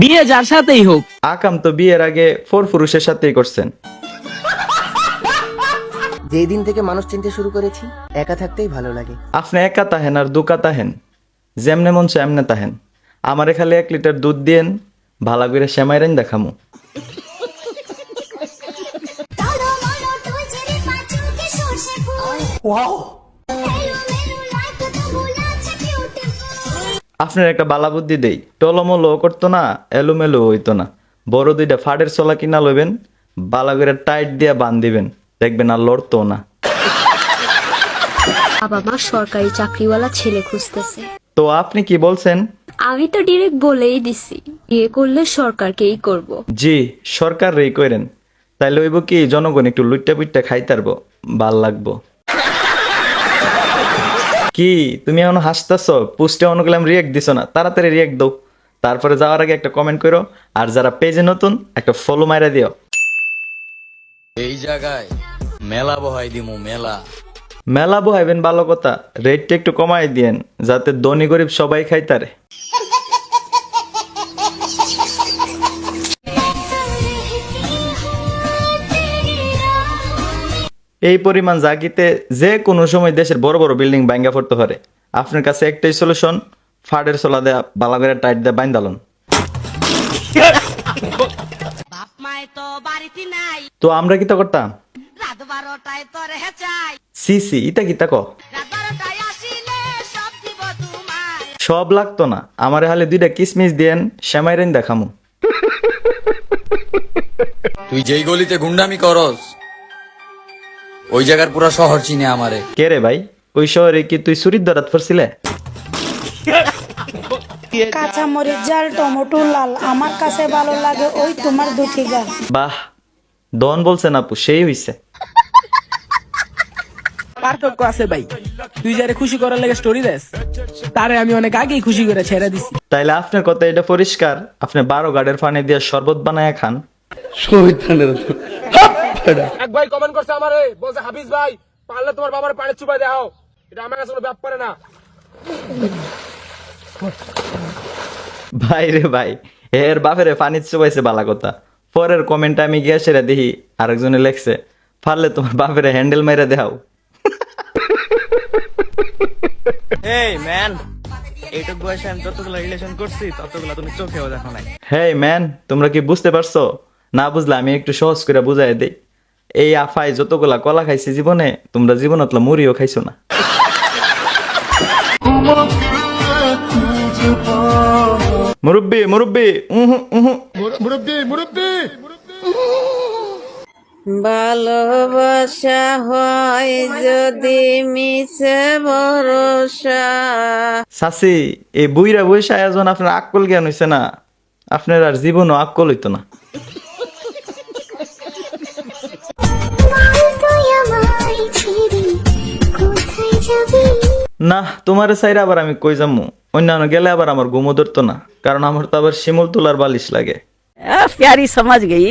বিয়ে যার সাথেই হোক। আকাম তো বিয়ের আগে ফোর পুরুষের সাথেই করছেন। যেই দিন থেকে মানুষ চিনতে শুরু করেছি একা থাকতেই ভালো লাগে। আপনি একা তাহেন আর দুকা তাহেন যেমনে মন চায় এমনে তাহেন। আমারে খালি এক লিটার দুধ দিয়েন ভালা করে সেমাইরেন দেখামু। ওয়াও আপনার একটা বালা বুদ্ধি দেই। টলমলো করতো না এলোমেলো হইতো না। বড় দুইটা ফাড়ের চলা কিনা লইবেন বালা করে টাইট দিয়া বান দিবেন। দেখবেন আর লড়তো না। বাবা মা সরকারি চাকরিওয়ালা ছেলে খুঁজতেছে। তো আপনি কি বলছেন? আমি তো ডিরেক্ট বলেই দিছি বিয়ে করলে সরকারকেই করব। জি সরকার রেই করেন। তাইলে হইব কি জনগণ একটু লুইটা পুইটা খাইতারবো ভালো লাগবো। কি তুমি এখন হাসতেছ? পোস্টে পুস্টে অনুকলাম রিয়েক্ট দিছো না। তাড়াতাড়ি রিয়েক্ট দাও। তারপরে যাওয়ার আগে একটা কমেন্ট করো। আর যারা পেজে নতুন একটা ফলো মাইরা দিও। এই জায়গায় মেলা বহাই দিমু মেলা। মেলা বহাইবেন ভালো কথা। রেটটা একটু কমাই দিয়েন যাতে ধনী গরিব সবাই খাইতারে। এই পরিমাণ জাগিতে যে কোনো সময় দেশের বড় বড় বিল্ডিং ভাঙ্গা পড়তে পারে। আপনার কাছে একটাই সলিউশন ফাডের সোলা দেয়া বালা করে টাইট দেয়া বাইন্দালন তো বাড়িতে নাই। তো আমরা কি তা করতাম? সি সি ইতা কি তা ক? রাত বারোটায় আসিলে সব সব লাগতো না। আমার হালে দুইটা কিসমিস দিয়েন শ্যামাইরেন দেখামু। তুই যেই গলিতে গুন্ডামি করস ওই জায়গার পুরো শহর চিনে আমারে। কে রে ভাই? ওই শহরে কি তুই চুরির দরাত পড়ছিলে কাঁচা মরিচ ঝাল টমেটো লাল আমার কাছে ভালো লাগে ওই তোমার দুটি গাল বাহ দন বলছেন আপু সেই হইছে। পার্থক্য আছে ভাই। তুই যারে খুশি করার লেগে স্টোরি দেস তারে আমি অনেক আগেই খুশি করে ছেড়ে দিছি। তাইলে আপনার কথা এটা পরিষ্কার আপনি বারো গাড়ের পানি দিয়ে শরবত বানায় খান। এক ভাই কমেন্ট করছে আমারে বলছে হাফিজ ভাই পারলে তোমার বাবার চুপাই দেখাও। এটা আমার কাছে কোনো ব্যাপারে না। ভাই রে ভাই এর বাপেরে পানি চুবাইছে বালা কথা। পরের কমেন্ট আমি গিয়া সেরা দেখি আরেকজনে লেখছে পারলে তোমার বাপেরে হ্যান্ডেল মেরে দেখাও। এই ম্যান এইটুক বয়সে আমি যতগুলো রিলেশন করছি ততগুলো তুমি চোখেও দেখো নাই। হেই ম্যান তোমরা কি বুঝতে পারছ? না বুঝলে আমি একটু সহজ করে বুঝাই দেই। এই আফাই যতগুলা কলা খাইছি জীবনে তোমরা জীবনত মুড়িও খাইছো না। মুরব্বি মুরব্বি উহু উহু। ভালোবাসা হয় যদি মিছে ভরসা। সাসি এই বুইরা বৈশা আয়োজন আপনার আক্কল জ্ঞান হইছে না আপনার আর জীবনও আক্কল হইতো না। না, তোমার সাইড আবার আমি কই যামু? অন্যান্য গেলে আবার আমার ঘুমো ধরতো না, কারণ আমার তো আবার শিমুল তোলার বালিশ লাগে। সমাজ গই